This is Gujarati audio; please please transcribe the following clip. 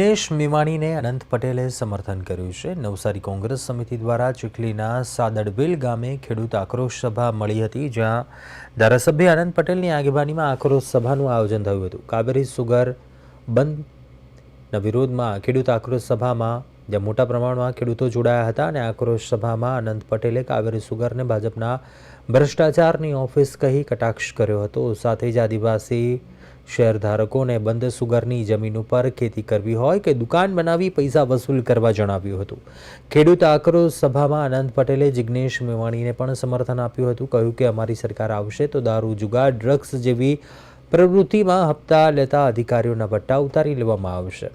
જિગ્નેશ મેવાણીને અનંત પટેલે સમર્થન કર્યું છે. નવસારી કોંગ્રેસ સમિતિ દ્વારા ચીખલીના સાદડબેલ ગામે ખેડૂત આક્રોશ સભા મળી હતી, જ્યાં ધારાસભ્ય અનંત પટેલની આગેવાનીમાં આક્રોશ સભાનું આયોજન થયું હતું. કાવેરી સુગર બંધના વિરોધમાં ખેડૂત આક્રોશ સભામાં જ્યાં મોટા પ્રમાણમાં ખેડૂતો જોડાયા હતા અને આક્રોશ સભામાં અનંત પટેલે કાવેરી સુગરને ભાજપના ભ્રષ્ટાચારની ઓફિસ કહી કટાક્ષ કર્યો હતો. સાથે જ આદિવાસી શેરધારકોને બંધ સુગરની જમીન ઉપર ખેતી કરવી હોય કે દુકાન બનાવી પૈસા વસૂલ કરવા જણાવ્યું હતું. ખેડૂત આક્રોશ સભામાં અનંત પટેલે જિગ્નેશ મેવાણીને પણ સમર્થન આપ્યું હતું. કહ્યું કે અમારી સરકાર આવશે તો દારૂ, જુગાર, ડ્રગ્સ જેવી પ્રવૃત્તિમાં હપ્તા લેતા અધિકારીઓના પટ્ટા ઉતારી લેવામાં આવશે.